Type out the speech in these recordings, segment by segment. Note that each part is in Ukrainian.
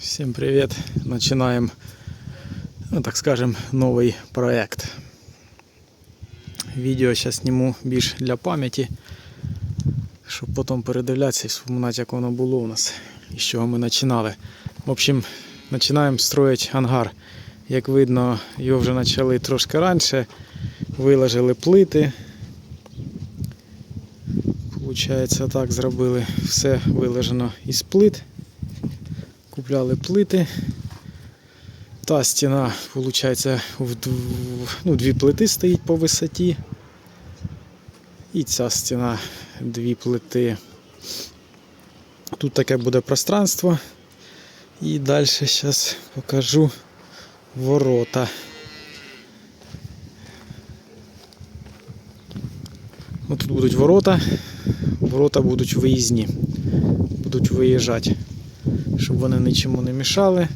Всем привет! Начинаем, ну, так скажем, новый проект. Відео зараз зніму більш для пам'яті, щоб потім передивлятися і вспоминати, як воно було у нас і з чого ми починали. В общем, починаємо строїти ангар. Як видно, його вже почали трошки раніше. Виложили плити. Получається, так зробили. Все вилежено із плит. Купляли плити. Та стіна, виходить, ну, дві плити стоїть по висоті. І ця стіна дві плити. Тут таке буде пространство. І далі зараз покажу ворота. Ось тут будуть ворота. Ворота будуть виїзні. Будуть виїжджати щоб вони нічому не мішали.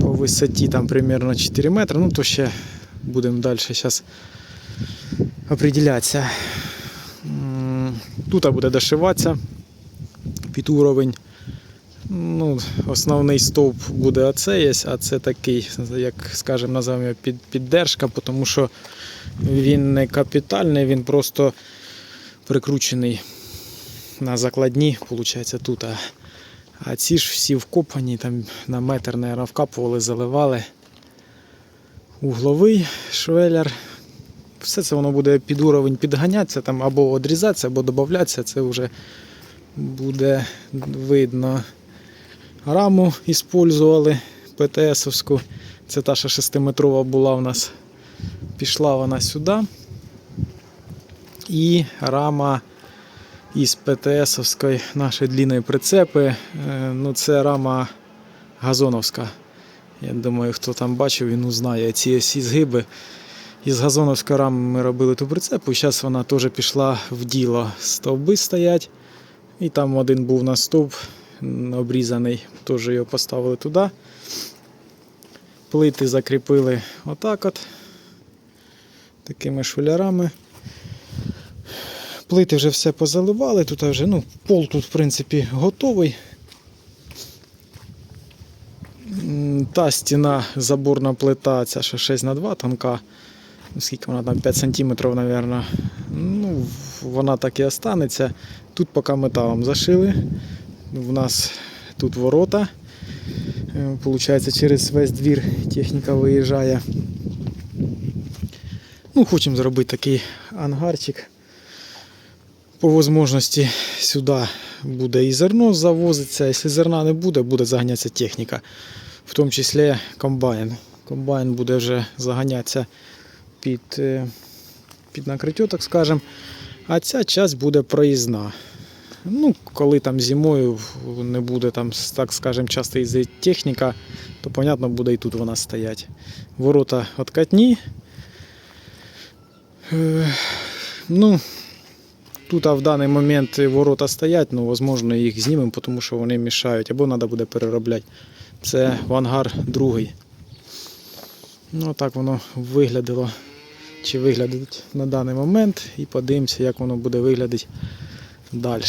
По висоті там примерно 4 метри. Ну то ще будемо далі зараз определятися. Тут буде дошиватися під уровень. Ну, основний стовп буде оце є, а це такий, як скажемо, називаємо його під, піддержка, тому що він не капітальний, він просто прикручений на закладні, виходить, тут. А ці ж всі вкопані, там на метр, наверное, вкапували, заливали. Угловий швеллер. Все це воно буде під уровень підганятися, там або одрізатися, або додатися, це вже буде видно. Раму іспользували ПТСовську. Це та, що 6-метрова була у нас. Пішла вона сюди. І рама із ПТСовської нашої длинної прицепи. Е, Ну, це рама газоновська. Я думаю, хто там бачив, він узнає ці осі згиби. Із газоновської рами ми робили ту прицепу. Зараз вона теж пішла в діло. Стовби стоять. І там один був на стовп обрізаний, теж його поставили туди. Плити закріпили отак от. Такими шулярами. Плити вже все позаливали, тут вже ну, пол тут, в принципі, готовий. Та стіна, заборна плита, ця що 6 на 2 тонка. Ну, Скільки вона там 5 см, мабуть. Ну, вона так і останеться. Тут поки металом зашили. У нас тут ворота. Е, Получається, через весь двір техніка виїжджає. Ну, хочемо зробити такий ангарчик по можливості сюди буде і зерно завозиться. Якщо зерна не буде, буде заганятися техніка, в тому числі комбайн. Комбайн буде вже заганятися під, е, під накриття, так скажемо. А ця часть буде проїзна. Ну, коли там зимою не буде там, так скажемо, часто їздить техніка, то, понятно, буде і тут вона стоять. Ворота откатні. Е, Ну, Тут в даний момент ворота стоять, ну, можливо, їх знімемо, тому що вони мішають, або треба буде переробляти. Це в ангар другий. Ну, так воно виглядало, чи виглядить на даний момент, і подивимося, як воно буде виглядати далі.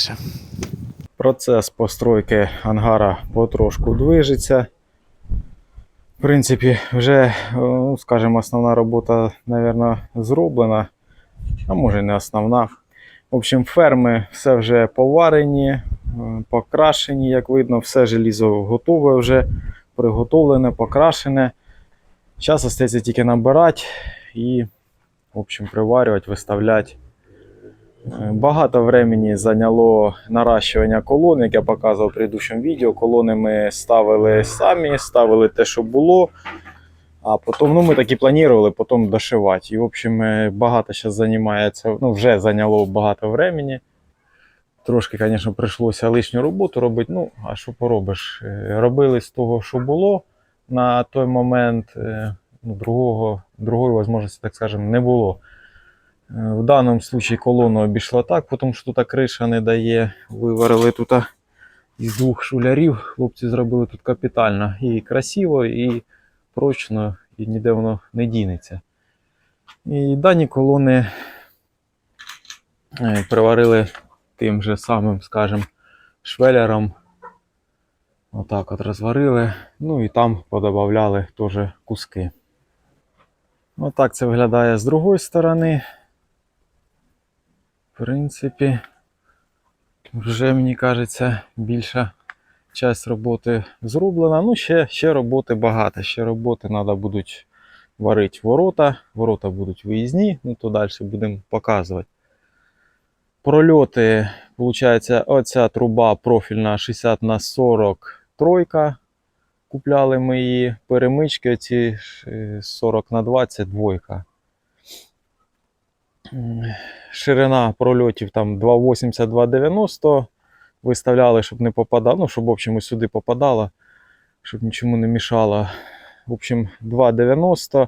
Процес постройки ангара потрошку движеться. В принципі, вже, ну, скажімо, основна робота, мабуть, зроблена, а може не основна. В общем, ферми все вже поварені, е, покрашені, як видно, все желізо готове вже, приготовлене, покрашене. Зараз остається тільки набирати і в общем, приварювати, виставляти. Е, Багато времени зайняло наращування колон, як я показував в предыдущому відео. Колони ми ставили самі, ставили те, що було. А потім ну, ми так і планували потім дошивати. І, в общем, е, багато зараз займається, ну, вже зайняло багато времени. Трошки, звісно, прийшлося лишню роботу робити. Ну, а що поробиш? Е, Робили з того, що було на той момент. е, Ну, другого, другої можливості, так скажемо, не було. В даному випадку колону обійшла так, тому що тут криша не дає. Виварили тут із двох шулярів. Хлопці зробили тут капітально і красиво, і прочно, і ніде воно не дінеться. І дані колони е, приварили тим же самим, скажімо, швелером Отак от розварили. Ну і там подобавляли теж куски. Отак це виглядає з другої сторони. В принципі, вже мені кажеться, більша часть роботи зроблена. Ну, ще, ще роботи багато. Ще роботи треба будуть варити ворота. Ворота будуть виїзні, ну то далі будемо показувати. Прольоти, виходить, оця труба профільна 60 на 40 тройка. Купляли ми її. Перемички оці е, 40 на 20 двойка. Ширина прольотів там 2,80-2,90. Виставляли, щоб не попадало, ну, щоб в общем сюди попадало, щоб нічому не мішало. В общем, 2,90.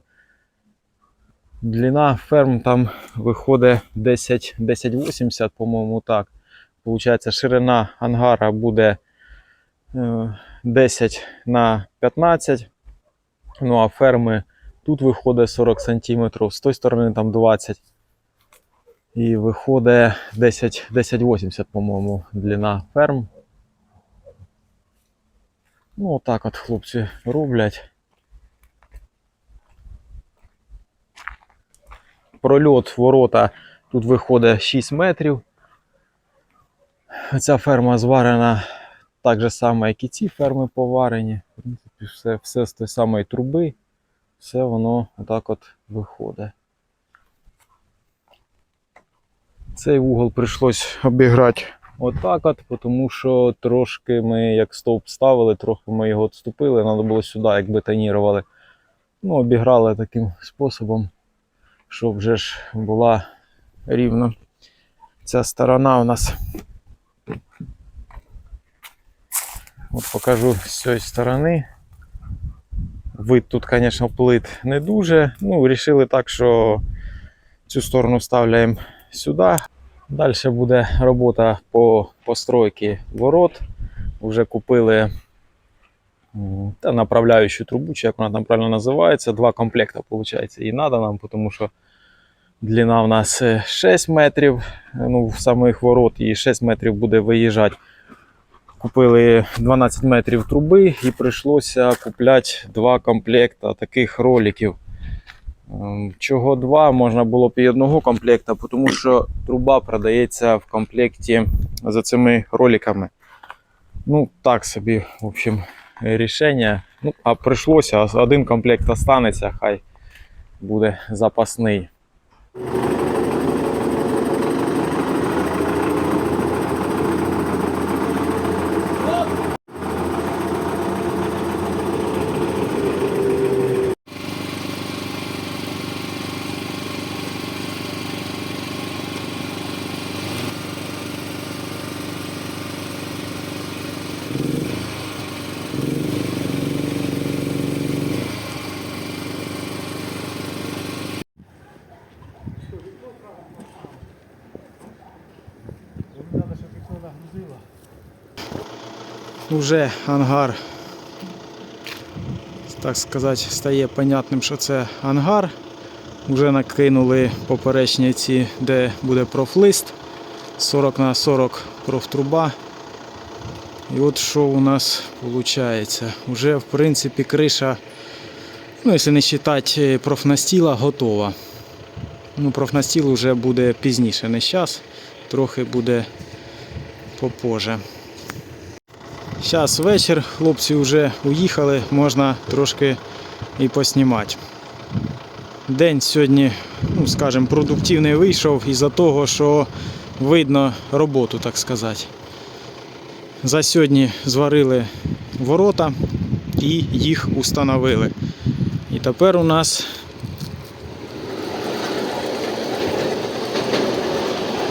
Длина ферм там виходить 10, 10,80, по-моєму, так. Получається, ширина ангара буде е, 10 на 15. Ну а ферми тут виходить 40 см, з тої сторони там 20 і виходить 10 10,80, по-моєму, длина ферм. Ну, отак от хлопці роблять. Прольот ворота тут виходить 6 метрів. Ця ферма зварена так же само, як і ці ферми поварені. В принципі, все, все з тої самої труби. Все воно отак от виходить. Цей угол прийшлось обіграти отак от, тому що трошки ми, як стовп ставили, трохи ми його відступили, треба було сюди, як бетонірували. Ну, обіграли таким способом, щоб вже ж була рівно ця сторона у нас. От покажу з цієї сторони. Вид тут, звісно, плит не дуже. Ну, вирішили так, що цю сторону вставляємо сюди. Далі буде робота по постройці ворот. Вже купили та направляючу трубу, чи як вона там правильно називається. Два комплекти, виходить, і треба нам, тому що длина в нас е, 6 метрів. Ну, в самих ворот і 6 метрів буде виїжджати. Купили 12 метрів труби і прийшлося купляти два комплекти таких роликів. Ем, Чого два, можна було б і одного комплекта, тому що труба продається в комплекті за цими роликами. Ну, так собі, в общем, рішення. Ну, а прийшлося, один комплект останеться, хай буде запасний. Уже ангар, так сказати, стає понятним, що це ангар. Вже накинули поперечні ці, де буде профлист. 40 на 40 профтруба. І от що у нас виходить? Уже в принципі криша, ну якщо не вважати профнастіла, готова. Ну, профнастіл вже буде пізніше, не зараз, трохи буде попозже. Зараз вечір, хлопці вже уїхали, можна трошки і поснімати. День сьогодні, ну скажімо, продуктивний вийшов із-за того, що видно роботу, так сказати. За сьогодні зварили ворота і їх установили. І тепер у нас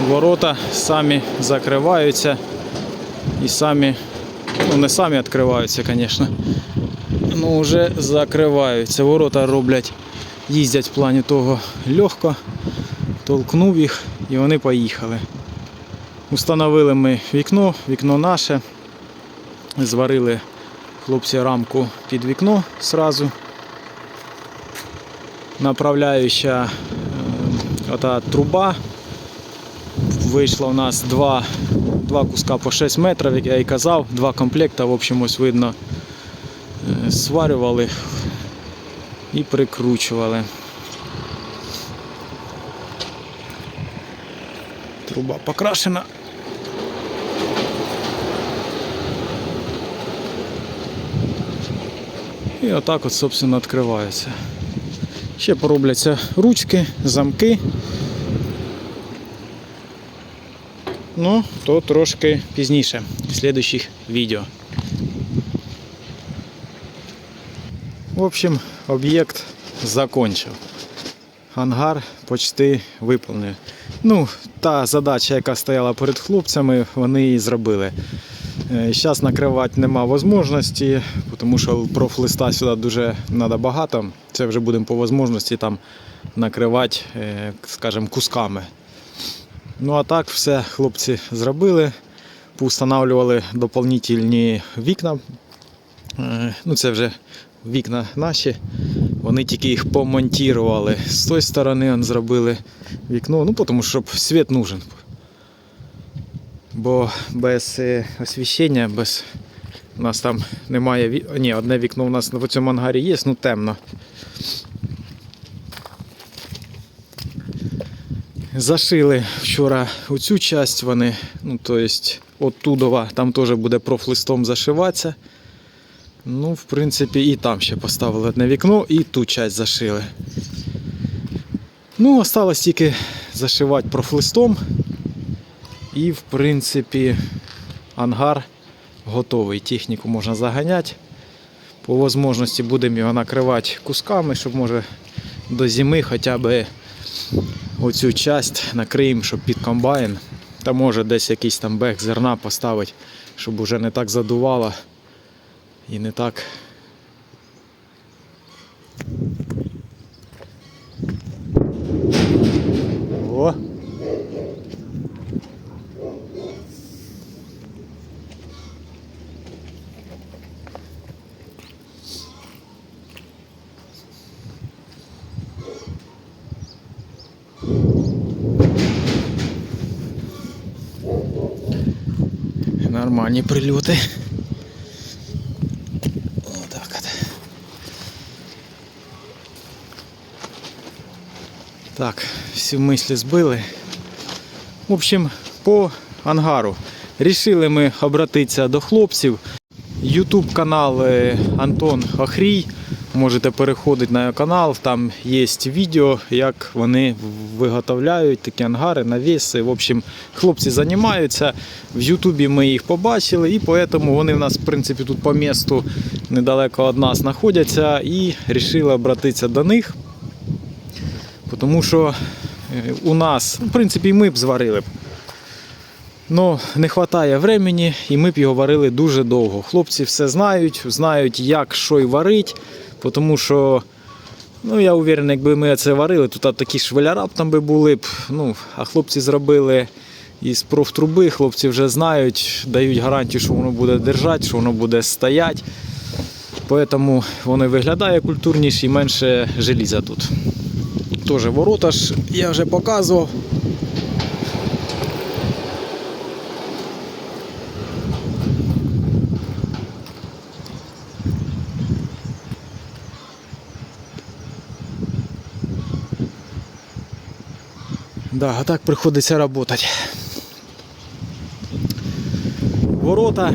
ворота самі закриваються і самі Ну, не самі відкриваються, звісно. Ну, вже закриваються. Ворота роблять, їздять в плані того легко. Толкнув їх і вони поїхали. Установили ми вікно, вікно наше. Зварили хлопці рамку під вікно сразу. Направляюча е, ота труба вийшло у нас два, два куска по 6 метрів, як я і казав, два комплекти, в общем, ось видно, е, сварювали і прикручували. Труба покрашена. І отак от, собственно, відкривається. Ще поробляться ручки, замки. Ну, то трошки пізніше, в слідуючих відео. В общем, об'єкт закончив. Ангар почти виповнений. Ну, та задача, яка стояла перед хлопцями, вони її зробили. Зараз накривати нема можливості, тому що профлиста сюди дуже треба багато. Це вже будемо по можливості там накривати, е, скажімо, кусками. Ну а так все хлопці зробили, поустанавливали доповнительні вікна. Е, Ну, це вже вікна наші. Вони тільки їх помонтували. З тої сторони зробили вікно, ну тому щоб світ нужен. Бо без е, освіщення, без у нас там немає ві... Ні, одне вікно у нас в цьому ангарі є, ну темно. Зашили вчора оцю часть вони, ну то есть оттудова, там теж буде профлистом зашиватися. Ну, в принципі, і там ще поставили одне вікно, і ту часть зашили. Ну, осталось тільки зашивати профлистом. І, в принципі, ангар готовий. Техніку можна заганяти. По можливості будемо його накривати кусками, щоб може до зими хоча б оцю часть накриємо, щоб під комбайн. Та може десь якийсь там бек зерна поставити, щоб уже не так задувало і не так. О! Нормальні прильоти. Отак от. Так, всі мислі збили. В общем, по ангару. Рішили ми обратитися до хлопців. Ютуб канал е, Антон Охрій. Можете переходити на канал, там є відео, як вони виготовляють такі ангари, навіси. В общем, хлопці займаються. В Ютубі ми їх побачили, і тому вони в нас, в принципі, тут по місту недалеко від нас знаходяться і вирішили обратитися до них. Тому що е, у нас, в принципі, і ми б зварили б. Ну, не вистачає времени, і ми б його варили дуже довго. Хлопці все знають, знають, як що й варить, тому що, ну я уверений, якби ми це варили, то такі швеляра б там би були б. Ну, а хлопці зробили із профтруби, хлопці вже знають, дають гарантію, що воно буде держати, що воно буде стояти. Тому воно виглядає культурніше і менше желіза тут. Теж ворота ж я вже показував. Да, а так приходиться працювати. Ворота,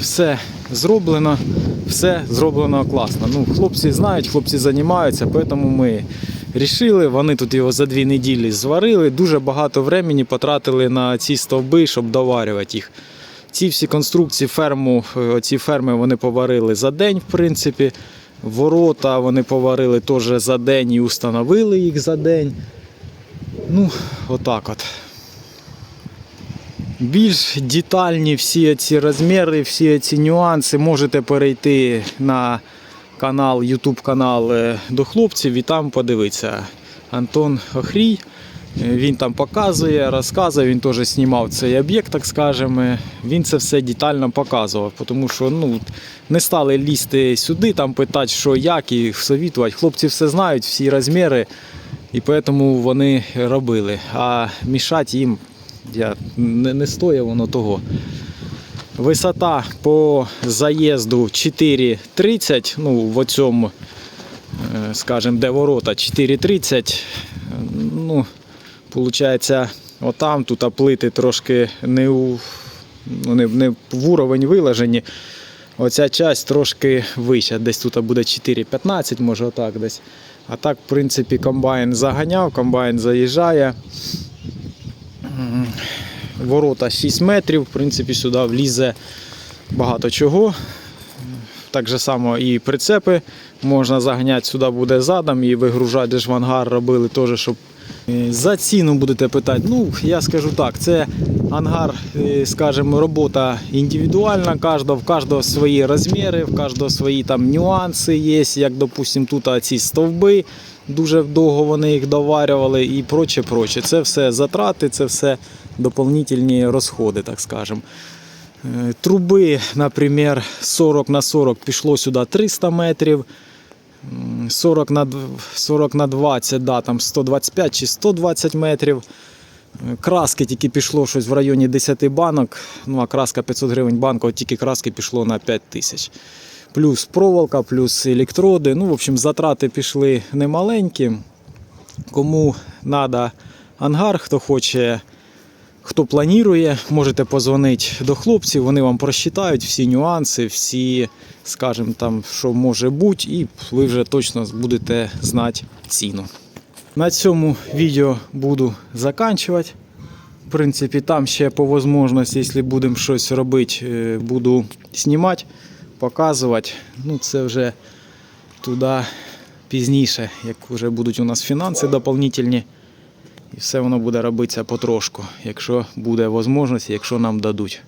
все зроблено, все зроблено класно. Ну, хлопці знають, хлопці займаються, тому ми рішили. Вони тут його за дві неділі зварили. Дуже багато времени потратили на ці стовби, щоб доварювати їх. Ці всі конструкції ферму, е, ці ферми вони поварили за день, в принципі. Ворота вони поварили теж за день і установили їх за день. Ну, отак от. Більш детальні всі ці розміри, всі ці нюанси можете перейти на канал, YouTube канал е, до хлопців і там подивитися. Антон Охрій. Е, Він там показує, розказує, він теж знімав цей об'єкт, так скажемо. Він це все детально показував, тому що ну, не стали лізти сюди, там питати, що як і совітувати. Хлопці все знають, всі розміри, і тому вони робили. А мішати їм я не, не стоїть воно того. Висота по заїзду 4,30, ну в оцьому, е, скажімо, де ворота 4,30. Ну, виходить, отам тут плити трошки не у, ну, не, не в уровень вилажені. Оця часть трошки вища, десь тут буде 4,15, може отак десь. А так, в принципі, комбайн заганяв, комбайн заїжджає. Ворота 6 метрів, в принципі, сюди влізе багато чого. Так же само і прицепи можна заганяти сюди буде задом і вигружати де ж в робили теж, щоб за ціну будете питати. Ну, я скажу так, це ангар, е, скажімо, робота індивідуальна, кожного, в кожного свої розміри, в кожного свої там нюанси є, як, допустим, тут ці стовби, дуже довго вони їх доварювали і проче, проче. Це все затрати, це все доповнительні розходи, так скажемо. Е, Труби, наприклад, 40 на 40 пішло сюди 300 метрів. М, 40 на, 40 на 20, да, там 125 чи 120 метрів. Краски тільки пішло щось в районі 10 банок. Ну, а краска 500 гривень банка, от тільки краски пішло на 5 тисяч. Плюс проволока, плюс електроди. Ну, в общем, затрати пішли немаленькі. Кому треба ангар, хто хоче, хто планує, можете позвонити до хлопців, вони вам просчитають всі нюанси, всі, скажімо, там, що може бути, і ви вже точно будете знати ціну. На цьому відео буду заканчувати. В принципі, там ще по можливості, якщо будемо щось робити, е, буду знімати, показувати. Ну, це вже туди пізніше, як вже будуть у нас фінанси доповнительні. І все воно буде робитися потрошку, якщо буде можливість, якщо нам дадуть.